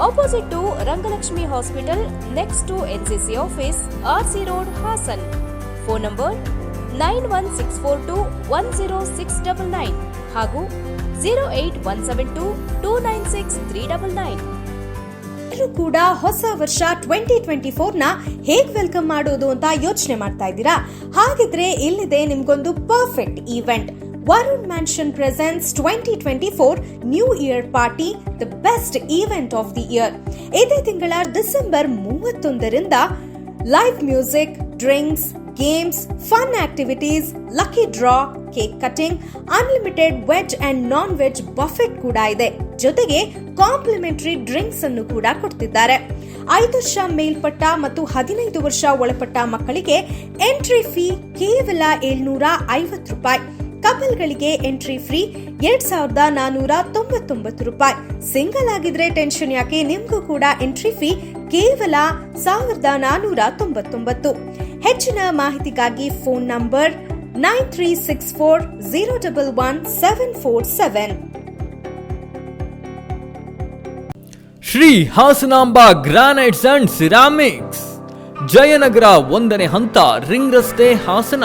opposite to Rangalakshmi hospital next to NCC office RC road Hassan phone number nine one six four two one zero six double nine ಹಾಗೂ zero eight one seven two two nine six three double nine ಕೂಡ ಹೊಸ ವರ್ಷ twenty twenty ನ ಹೇಗ್ welcome ಮಾಡೋದು ಅಂತ ಯೋಚನೆ ಮಾಡ್ತಾ ಇದ್ದೀರಾ? ಹಾಗಿದ್ರೆ ಇಲ್ಲಿದೆ ನಿಮ್ಗೊಂದು perfect event Varun Mansion twenty four new year party the best event of the year ಇದೇ ತಿಂಗಳ December ಮೂವತ್ತೊಂದರಿಂದ live music drinks games fun activities lucky draw cake cutting unlimited veg and non veg buffet ಕೂಡ ಇದೆ. ಜೊತೆಗೆ complementary drinks ಅನ್ನು ಕೂಡ ಕೊಡ್ತಿದ್ದಾರೆ. ಐದು ವರ್ಷ ಮೇಲ್ಪಟ್ಟ ಮತ್ತು ಹದಿನೈದು ವರ್ಷ ಒಳಪಟ್ಟ ಮಕ್ಕಳಿಗೆ ಎಂಟ್ರಿ ಫೀ ಕೇವಲ ಏಳ್ನೂರ ಐವತ್ತು ರೂಪಾಯಿ. ಕಪಲ್ಗಳಿಗೆ ಎಂಟ್ರಿ ಫ್ರೀ ಎರಡ್ ಸಾವಿರದ ನಾನೂರ ತೊಂಬತ್ತೊಂಬತ್ತು ರೂಪಾಯಿ. ಸಿಂಗಲ್ ಆಗಿದ್ರೆ ಟೆನ್ಷನ್ ಯಾಕೆ? ನಿಮಗೂ ಕೂಡ ಎಂಟ್ರಿ ಫೀ ಕೇವಲ ಸಾವಿರದ ನಾನೂರ ತೊಂಬತ್ತೊಂಬತ್ತು. ಹೆಚ್ಚಿನ ಮಾಹಿತಿಗಾಗಿ phone number nine three six four zero double one seven four seven. Shri Hasanamba granites and ceramics. Jayanagar ಒಂದನೇ ಹಂತ ರಿಂಗ್ ರಸ್ತೆ ಹಾಸನ.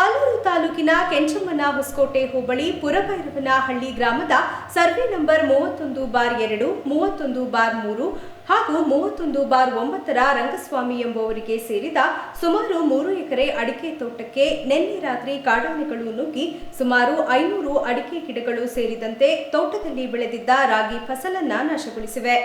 ಆಲೂರು ತಾಲೂಕಿನ ಕೆಂಚಮ್ಮನ ಹೊಸಕೋಟೆ ಹೋಬಳಿ ಪುರಭೈರವನಹಳ್ಳಿ ಗ್ರಾಮದ ಸರ್ವೆ ನಂಬರ್ ಮೂವತ್ತೊಂದು ಬಾರ್ ಎರಡು, ಮೂವತ್ತೊಂದು ಬಾರ್ ಮೂರು ಹಾಗೂ ಮೂವತ್ತೊಂದು ಬಾರ್ ಒಂಬತ್ತರ ರಂಗಸ್ವಾಮಿ ಎಂಬುವರಿಗೆ ಸೇರಿದ ಸುಮಾರು ಮೂರು ಎಕರೆ ಅಡಿಕೆ ತೋಟಕ್ಕೆ ನಿನ್ನೆ ರಾತ್ರಿ ಕಾಡಾನೆಗಳು ನುಗ್ಗಿ ಸುಮಾರು ಐನೂರು ಅಡಿಕೆ ಗಿಡಗಳು ಸೇರಿದಂತೆ ತೋಟದಲ್ಲಿ ಬೆಳೆದಿದ್ದ ರಾಗಿ ಫಸಲನ್ನ ನಾಶಗೊಳಿಸಿವೆ.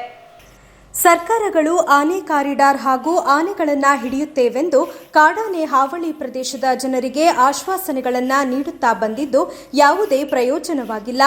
ಸರ್ಕಾರಗಳು ಆನೆ ಕಾರಿಡಾರ್ ಹಾಗೂ ಆನೆಗಳನ್ನು ಹಿಡಿಯುತ್ತೇವೆಂದು ಕಾಡಾನೆ ಹಾವಳಿ ಪ್ರದೇಶದ ಜನರಿಗೆ ಆಶ್ವಾಸನೆಗಳನ್ನು ನೀಡುತ್ತಾ ಬಂದಿದ್ದು ಯಾವುದೇ ಪ್ರಯೋಜನವಾಗಿಲ್ಲ.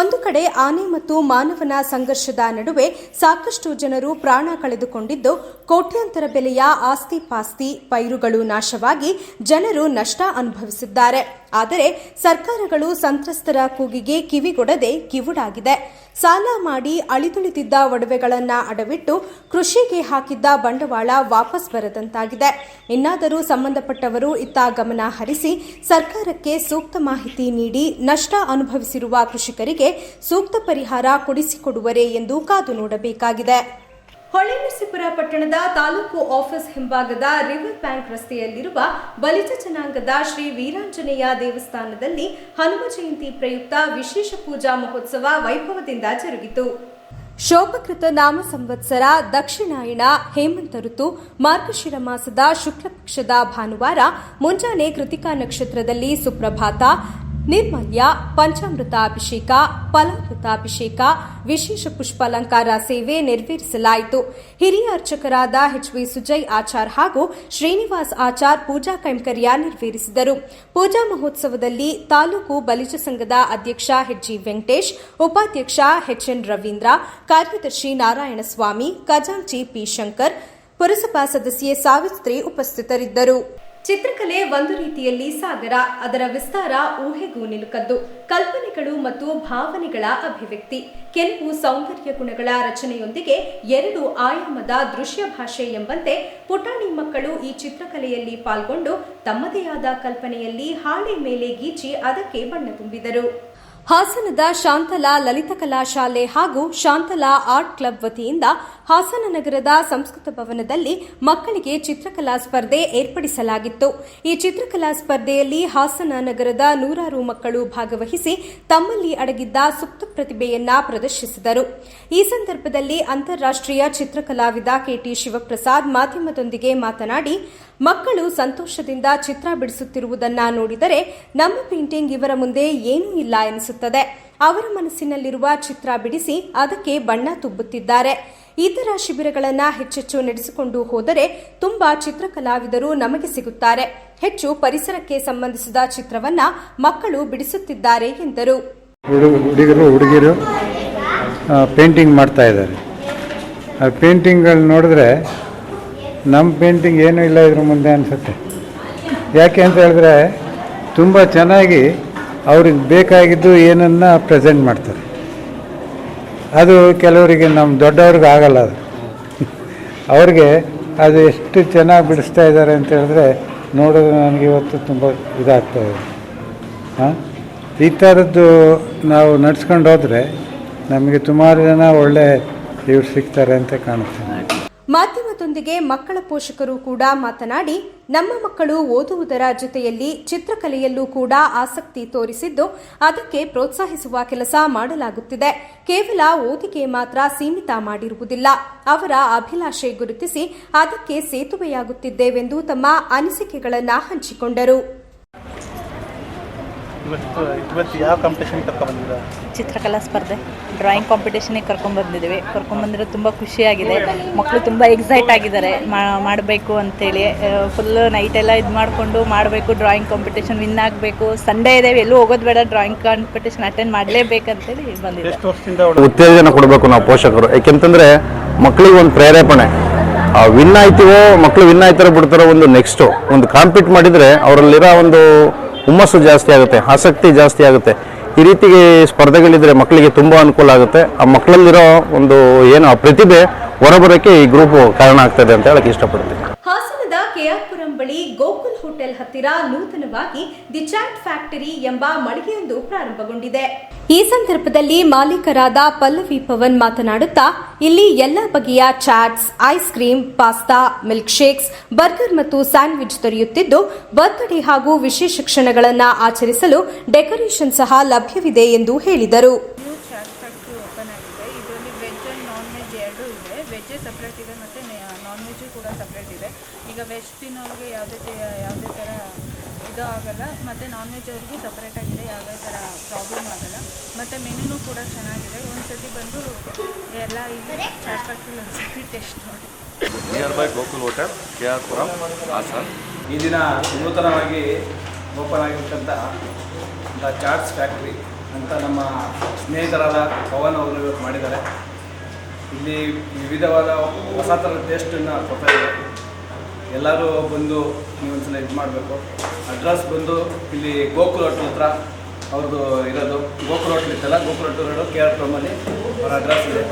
ಒಂದು ಕಡೆ ಆನೆ ಮತ್ತು ಮಾನವನ ಸಂಘರ್ಷದ ನಡುವೆ ಸಾಕಷ್ಟು ಜನರು ಪ್ರಾಣ ಕಳೆದುಕೊಂಡಿದ್ದು, ಕೋಟ್ಯಾಂತರ ಬೆಲೆಯ ಆಸ್ತಿ ಪಾಸ್ತಿ ಪೈರುಗಳು ನಾಶವಾಗಿ ಜನರು ನಷ್ಟ ಅನುಭವಿಸಿದ್ದಾರೆ. ಆದರೆ ಸರ್ಕಾರಗಳು ಸಂತ್ರಸ್ತರ ಕೂಗಿಗೆ ಕಿವಿಗೊಡದೆ ಕಿವುಡಾಗಿದೆ. ಸಾಲ ಮಾಡಿ ಅಳಿದುಳಿದಿದ್ದ ಒಡವೆಗಳನ್ನು ಅಡವಿಟ್ಟು ಕೃಷಿಗೆ ಹಾಕಿದ್ದ ಬಂಡವಾಳ ವಾಪಸ್ ಬರದಂತಾಗಿದೆ. ಇನ್ನಾದರೂ ಸಂಬಂಧಪಟ್ಟವರು ಇತ್ತ ಗಮನ ಹರಿಸಿ ಸರ್ಕಾರಕ್ಕೆ ಸೂಕ್ತ ಮಾಹಿತಿ ನೀಡಿ ನಷ್ಟ ಅನುಭವಿಸಿರುವ ಕೃಷಿಕರಿಗೆ ಸೂಕ್ತ ಪರಿಹಾರ ಕೊಡಿಸಿಕೊಡುವರೇ ಎಂದು ಕಾದು ನೋಡಬೇಕಾಗಿದೆ. ಹೊಳೆನರಸೀಪುರ ಪಟ್ಟಣದ ತಾಲೂಕು ಆಫೀಸ್ ಹಿಂಭಾಗದ ರಿವರ್ ಬ್ಯಾಂಕ್ ರಸ್ತೆಯಲ್ಲಿರುವ ಬಲಿಜ ಜನಾಂಗದ ಶ್ರೀ ವೀರಾಂಜನೇಯ ದೇವಸ್ಥಾನದಲ್ಲಿ ಹನುಮ ಜಯಂತಿ ಪ್ರಯುಕ್ತ ವಿಶೇಷ ಪೂಜಾ ಮಹೋತ್ಸವ ವೈಭವದಿಂದ ಜರುಗಿತು. ಶೋಭಕೃತ ನಾಮ ಸಂವತ್ಸರ ದಕ್ಷಿಣಾಯಣ ಹೇಮಂತ ಋತು ಮಾರ್ಗಶಿರ ಮಾಸದ ಶುಕ್ಲ ಪಕ್ಷದ ಭಾನುವಾರ ಮುಂಜಾನೆ ಕೃತಿಕಾ ನಕ್ಷತ್ರದಲ್ಲಿ ಸುಪ್ರಭಾತ ನಿರ್ಮಲ್ಯ, ಪಂಚಾಮೃತಾಭಿಷೇಕ, ಫಲಾಮೃತಾಭಿಷೇಕ, ವಿಶೇಷ ಪುಷ್ಪಾಲಂಕಾರ ಸೇವೆ ನೆರವೇರಿಸಲಾಯಿತು. ಹಿರಿಯ ಅರ್ಚಕರಾದ ಎಚ್ ವಿ ಸುಜಯ್ ಆಚಾರ್ ಹಾಗೂ ಶ್ರೀನಿವಾಸ್ ಆಚಾರ್ ಪೂಜಾ ಕೈಂಕರ್ಯ ನೆರವೇರಿಸಿದರು. ಪೂಜಾ ಮಹೋತ್ಸವದಲ್ಲಿ ತಾಲೂಕು ಬಲಿಜ ಸಂಘದ ಅಧ್ಯಕ್ಷ ಹೆಚ್ಜಿ ವೆಂಕಟೇಶ್, ಉಪಾಧ್ಯಕ್ಷ ಎಚ್ಎನ್ ರವೀಂದ್ರ, ಕಾರ್ಯದರ್ಶಿ ನಾರಾಯಣಸ್ವಾಮಿ, ಖಜಾಂಚಿ ಪಿ ಶಂಕರ್, ಪುರಸಭಾ ಸದಸ್ಯೆ ಸಾವಿತ್ರಿ ಉಪಸ್ಥಿತರಿದ್ದರು. ಚಿತ್ರಕಲೆ ಒಂದು ರೀತಿಯಲ್ಲಿ ಸಾಗರ, ಅದರ ವಿಸ್ತಾರ ಊಹೆಗೂ ನಿಲುಕದ್ದು. ಕಲ್ಪನೆಗಳು ಮತ್ತು ಭಾವನೆಗಳ ಅಭಿವ್ಯಕ್ತಿ. ಕೆಲವು ಸೌಂದರ್ಯ ಗುಣಗಳ ರಚನೆಯೊಂದಿಗೆ ಎರಡು ಆಯಾಮದ ದೃಶ್ಯ ಭಾಷೆ ಎಂಬಂತೆ ಪುಟಾಣಿ ಮಕ್ಕಳು ಈ ಚಿತ್ರಕಲೆಯಲ್ಲಿ ಪಾಲ್ಗೊಂಡು ತಮ್ಮದೇ ಆದ ಕಲ್ಪನೆಯಲ್ಲಿ ಹಾಳೆ ಮೇಲೆ ಗೀಚಿ ಅದಕ್ಕೆ ಬಣ್ಣ ತುಂಬಿದರು. ಹಾಸನದ ಶಾಂತಲಾ ಲಲಿತಕಲಾ ಶಾಲೆ ಹಾಗೂ ಶಾಂತಲಾ ಆರ್ಟ್ ಕ್ಲಬ್ ವತಿಯಿಂದ ಹಾಸನ ನಗರದ ಸಂಸ್ಕೃತ ಭವನದಲ್ಲಿ ಮಕ್ಕಳಿಗೆ ಚಿತ್ರಕಲಾ ಸ್ಪರ್ಧೆ ಏರ್ಪಡಿಸಲಾಗಿತ್ತು. ಈ ಚಿತ್ರಕಲಾ ಸ್ಪರ್ಧೆಯಲ್ಲಿ ಹಾಸನ ನಗರದ ನೂರಾರು ಮಕ್ಕಳು ಭಾಗವಹಿಸಿ ತಮ್ಮಲ್ಲಿ ಅಡಗಿದ್ದ ಸುಪ್ತ ಪ್ರತಿಭೆಯನ್ನ ಪ್ರದರ್ಶಿಸಿದರು. ಈ ಸಂದರ್ಭದಲ್ಲಿ ಅಂತಾರಾಷ್ಟೀಯ ಚಿತ್ರಕಲಾವಿದ ಕೆಟಿ ಶಿವಪ್ರಸಾದ್ ಮಾಧ್ಯಮದೊಂದಿಗೆ ಮಾತನಾಡಿ, ಮಕ್ಕಳು ಸಂತೋಷದಿಂದ ಚಿತ್ರ ಬಿಡಿಸುತ್ತಿರುವುದನ್ನ ನೋಡಿದರೆ ನಮ್ಮ ಪೇಂಟಿಂಗ್ ಇವರ ಮುಂದೆ ಏನೂ ಇಲ್ಲ ಎನಿಸುತ್ತದೆ ಅವರ ಮನಸ್ಸಿನಲ್ಲಿರುವ ಚಿತ್ರ ಬಿಡಿಸಿ ಅದಕ್ಕೆ ಬಣ್ಣ ತುಂಬುತ್ತಿದ್ದಾರೆ. ಇತರ ತರ ಶಿಬಿರಗಳನ್ನು ಹೆಚ್ಚೆಚ್ಚು ನಡೆಸಿಕೊಂಡು ಹೋದರೆ ತುಂಬಾ ಚಿತ್ರಕಲಾವಿದರು ನಮಗೆ ಸಿಗುತ್ತಾರೆ. ಹೆಚ್ಚು ಪರಿಸರಕ್ಕೆ ಸಂಬಂಧಿಸಿದ ಚಿತ್ರವನ್ನ ಮಕ್ಕಳು ಬಿಡಿಸುತ್ತಿದ್ದಾರೆ ಎಂದರು. ಹುಡುಗ ಹುಡುಗರು ಹುಡುಗಿರು ಪೇಂಟಿಂಗ್ ಮಾಡ್ತಾ ಇದ್ದಾರೆ. ಆ ಪೇಂಟಿಂಗ್ಗಳು ನೋಡಿದ್ರೆ ನಮ್ಮ ಪೇಂಟಿಂಗ್ ಏನೂ ಇಲ್ಲ ಇದ್ರ ಮುಂದೆ ಅನಿಸುತ್ತೆ. ಯಾಕೆ ಅಂತ ಹೇಳಿದ್ರೆ ತುಂಬ ಚೆನ್ನಾಗಿ ಅವ್ರಿಗೆ ಬೇಕಾಗಿದ್ದು ಏನನ್ನ ಪ್ರೆಸೆಂಟ್ ಮಾಡ್ತಾರೆ. ಅದು ಕೆಲವರಿಗೆ ನಮ್ಮ ದೊಡ್ಡವ್ರಿಗೆ ಆಗಲ್ಲ ಅದು. ಅವ್ರಿಗೆ ಅದು ಎಷ್ಟು ಚೆನ್ನಾಗಿ ಬಿಡಿಸ್ತಾ ಇದ್ದಾರೆ ಅಂತ ಹೇಳಿದ್ರೆ ನೋಡಿದ್ರೆ ನನಗೆ ಇವತ್ತು ತುಂಬ ಇದಾಗ್ತಾ ಇದೆ. ಹಾಂ? ಈ ಥರದ್ದು ನಾವು ನಡ್ಸ್ಕೊಂಡು ಹೋದರೆ ನಮಗೆ ಸುಮಾರು ಜನ ಒಳ್ಳೆ ಇವ್ರು ಸಿಗ್ತಾರೆ ಅಂತ ಕಾಣುತ್ತೆ. ಮಾಧ್ಯಮದೊಂದಿಗೆ ಮಕ್ಕಳ ಪೋಷಕರು ಕೂಡ ಮಾತನಾಡಿ ನಮ್ಮ ಮಕ್ಕಳು ಓದುವುದರ ಜೊತೆಯಲ್ಲಿ ಚಿತ್ರಕಲೆಯಲ್ಲೂ ಕೂಡ ಆಸಕ್ತಿ ತೋರಿಸಿದ್ದು ಅದಕ್ಕೆ ಪ್ರೋತ್ಸಾಹಿಸುವ ಕೆಲಸ ಮಾಡಲಾಗುತ್ತಿದೆ. ಕೇವಲ ಓದಿಗೆ ಮಾತ್ರ ಸೀಮಿತ ಮಾಡಿರುವುದಿಲ್ಲ. ಅವರ ಅಭಿಲಾಷೆ ಗುರುತಿಸಿ ಅದಕ್ಕೆ ಸೇತುವೆಯಾಗುತ್ತಿದ್ದೇವೆಂದು ತಮ್ಮ ಅನಿಸಿಕೆಗಳನ್ನು ಹಂಚಿಕೊಂಡರು. ಇವತ್ತು ಇವತ್ತು ಯಾವ ಕಾಂಪಿಟೇಷನ್ ಕರ್ಕೊಂಡು ಬಂದಿದ್ದೀರಾ? ಚಿತ್ರಕಲಾ ಸ್ಪರ್ಧೆ ಡ್ರಾಯಿಂಗ್ ಕಾಂಪಿಟೇಷನಿಗೆ ಕರ್ಕೊಂಡ್ಬಂದಿದ್ದೀವಿ ಕರ್ಕೊಂಡ್ಬಂದಿರೋದು ತುಂಬ ಖುಷಿಯಾಗಿದೆ. ಮಕ್ಕಳು ತುಂಬ ಎಕ್ಸೈಟ್ ಆಗಿದ್ದಾರೆ. ಮಾಡಬೇಕು ಅಂತೇಳಿ. ಫುಲ್ ನೈಟೆಲ್ಲ ಇದು ಮಾಡಿಕೊಂಡು ಮಾಡಬೇಕು ಡ್ರಾಯಿಂಗ್ ಕಾಂಪಿಟೇಷನ್ ವಿನ್ ಆಗಬೇಕು. ಸಂಡೇ ಇದೆ ಎಲ್ಲೂ ಹೋಗೋದು ಬೇಡ ಡ್ರಾಯಿಂಗ್ ಕಾಂಪಿಟೇಷನ್ ಅಟೆಂಡ್ ಮಾಡಲೇಬೇಕಂತೇಳಿ ಎಷ್ಟು ವರ್ಷದಿಂದ ಉತ್ತೇಜನ ಕೊಡಬೇಕು ನಾವು ಪೋಷಕರು. ಯಾಕೆಂತಂದ್ರೆ ಮಕ್ಕಳಿಗೆ ಒಂದು ಪ್ರೇರೇಪಣೆ. ವಿನ್ ಆಯ್ತೀವೋ ಮಕ್ಕಳು ವಿನ್ ಆಯ್ತಾರೋ ಬಿಡ್ತಾರೋ ಒಂದು ನೆಕ್ಸ್ಟು ಒಂದು ಕಾಂಪೀಟ್ ಮಾಡಿದರೆ ಅವರಲ್ಲಿರೋ ಒಂದು ಹುಮ್ಮಸ್ಸು ಜಾಸ್ತಿ ಆಗುತ್ತೆ, ಆಸಕ್ತಿ ಜಾಸ್ತಿ ಆಗುತ್ತೆ. ಈ ರೀತಿ ಸ್ಪರ್ಧೆಗಳಿದ್ರೆ ಮಕ್ಕಳಿಗೆ ತುಂಬ ಅನುಕೂಲ ಆಗುತ್ತೆ. ಆ ಮಕ್ಕಳಲ್ಲಿರೋ ಒಂದು ಏನು ಪ್ರತಿಭೆ ಹೊರಬರೋಕ್ಕೆ ಈ ಗ್ರೂಪ್ ಕಾರಣ ಆಗ್ತದೆ ಅಂತ ಹೇಳಕ್ಕೆ ಇಷ್ಟಪಡ್ತೀನಿ. ಕೆಆರ್ಪುರಂ ಬಳಿ ಗೋಕುಲ್ ಹೋಟೆಲ್ ಹತ್ತಿರ ನೂತನವಾಗಿ ದಿ ಚಾಟ್ ಫ್ಯಾಕ್ಟರಿ ಎಂಬ ಮಳಿಗೆಯೊಂದು ಪ್ರಾರಂಭಗೊಂಡಿದೆ. ಈ ಸಂದರ್ಭದಲ್ಲಿ ಮಾಲೀಕರಾದ ಪಲ್ಲವಿ ಪವನ್ ಮಾತನಾಡುತ್ತಾ, ಇಲ್ಲಿ ಎಲ್ಲ ಬಗೆಯ chats, ice cream pasta milk shakes burger ಮತ್ತು ಸ್ಯಾಂಡ್ವಿಚ್ ದೊರೆಯುತ್ತಿದ್ದು, ಬರ್ತ್ಡೇ ಹಾಗೂ ವಿಶೇಷ ಕ್ಷಣಗಳನ್ನು ಆಚರಿಸಲು ಡೆಕೋರೇಷನ್ ಸಹ ಲಭ್ಯವಿದೆ ಎಂದು ಹೇಳಿದರು ನ್ಯೂ ಚಾಟ್ ಫ್ಯಾಕ್ಟ್ರಿ ಓಪನ್ ಆಗಿದೆ ಇದರಲ್ಲಿ ವೆಜ್ ಆ್ಯಂಡ್ ನಾನ್ ವೆಜ್ ಎರಡೂ ಇದೆ ವೆಜ್ಜೇ ಸಪ್ರೇಟ್ ಇದೆ ಮತ್ತು ನಾನ್ ವೆಜ್ಜು ಕೂಡ ಸಪ್ರೇಟ್ ಇದೆ ಈಗ ವೆಜ್ ತಿನ್ನೋರಿಗೆ ಯಾವುದೇ ತಿ- ಯಾವುದೇ ಥರ ಇದು ಆಗಲ್ಲ. ಮತ್ತು ನಾನ್ ವೆಜ್ ಅವ್ರಿಗೂ ಸಪ್ರೇಟ್ ಆಗಿದೆ ಯಾವುದೇ ಥರ ಪ್ರಾಬ್ಲಮ್ ಆಗಲ್ಲ. ಮತ್ತು ಮೆನುನೂ ಕೂಡ ಚೆನ್ನಾಗಿದೆ. ಒಂದು ಸತಿ ಬಂದು ಎಲ್ಲ ಇಲ್ಲಿ ಫ್ಯಾಕ್ಟ್ರಿಲಿ ಒಂದು ಸತಿ ಟೆಸ್ಟ್ ಮಾಡಿ. Near by Gokul hotel K R Puram Hassan ಈ ದಿನ ನೂತನವಾಗಿ ಓಪನ್ ಆಗಿರ್ತಕ್ಕಂಥ ದ ಚಾಟ್ಸ್ ಫ್ಯಾಕ್ಟ್ರಿ ಅಂತ ನಮ್ಮ ಸ್ನೇಹಿತರಾದ ಪವನ್ ಅವರು ಇವತ್ತು ಮಾಡಿದ್ದಾರೆ. ಇಲ್ಲಿ ವಿವಿಧವಾದ ಹೊಸ ಥರದ ಟೇಸ್ಟನ್ನು ಕೊಡ್ತಾ ಇದ್ದಾರೆ. ಎಲ್ಲರೂ ಬಂದು ನೀವು ಒಂದ್ಸಲ ಇದು ಮಾಡಬೇಕು. ಅಡ್ರೆಸ್ ಬಂದು ಇಲ್ಲಿ ಗೋಕುಲ್ ಹೋಟ್ಲ್ ಹತ್ರ ಅವ್ರದ್ದು ಇರೋದು. ಗೋಕುಲ್ ಹೋಟ್ಲ್ ಇತ್ತಲ್ಲ, ಗೋಕುಲ್ ಹೋಟ್ಲ್ ಇರೋದು ಕೆ ಆರ್ ಟ್ರಮಲ್ಲಿ ಅವ್ರ ಅಡ್ರೆಸ್ ಇದೆ.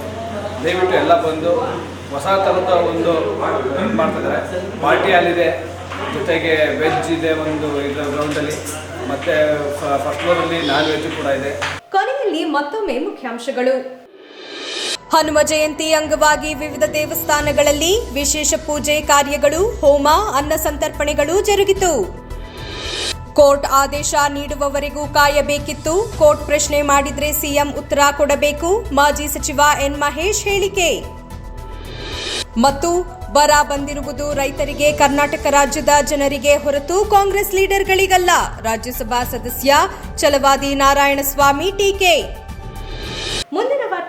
ದಯವಿಟ್ಟು ಎಲ್ಲ ಬಂದು ಹೊಸ ಥರದ ಒಂದು, ಇದು ಮಾಡ್ತಿದ್ದಾರೆ. ಪಾರ್ಟಿ ಹಾಲಿದೆ ಜೊತೆಗೆ ವೆಜ್ ಇದೆ ಒಂದು ಇದರ ಗ್ರೌಂಡಲ್ಲಿ ಮತ್ತು ಫಸ್ಟ್ ಫ್ಲೋರಲ್ಲಿ ನಾನ್ ವೆಜ್ ಕೂಡ ಇದೆ. ಕೊನೆಯಲ್ಲಿ ಮತ್ತೊಮ್ಮೆ ಮುಖ್ಯಾಂಶಗಳು. ಹನುಮ ಜಯಂತಿ ಅಂಗವಾಗಿ ವಿವಿಧ ದೇವಸ್ಥಾನಗಳಲ್ಲಿ ವಿಶೇಷ ಪೂಜೆ ಕಾರ್ಯಗಳು, ಹೋಮ, ಅನ್ನ ಸಂತರ್ಪಣೆಗಳು ಜರುಗಿತು. ಕೋರ್ಟ್ ಆದೇಶ ನೀಡುವವರೆಗೂ ಕಾಯಬೇಕಿತ್ತು. ಕೋರ್ಟ್ ಪ್ರಶ್ನೆ ಮಾಡಿದ್ರೆ ಸಿಎಂ ಉತ್ತರ ಕೊಡಬೇಕು. ಮಾಜಿ ಸಚಿವ ಎನ್ ಮಹೇಶ್ ಹೇಳಿಕೆ. ಮತ್ತು ಬರ ಬಂದಿರುವುದು ರೈತರಿಗೆ, ಕರ್ನಾಟಕ ರಾಜ್ಯದ ಜನರಿಗೆ ಹೊರತು ಕಾಂಗ್ರೆಸ್ ಲೀಡರ್ಗಳಿಗಲ್ಲ. ರಾಜ್ಯಸಭಾ ಸದಸ್ಯ ಚಲವಾದಿ ನಾರಾಯಣಸ್ವಾಮಿ ಟೀಕೆ. ಮುಂದಿನ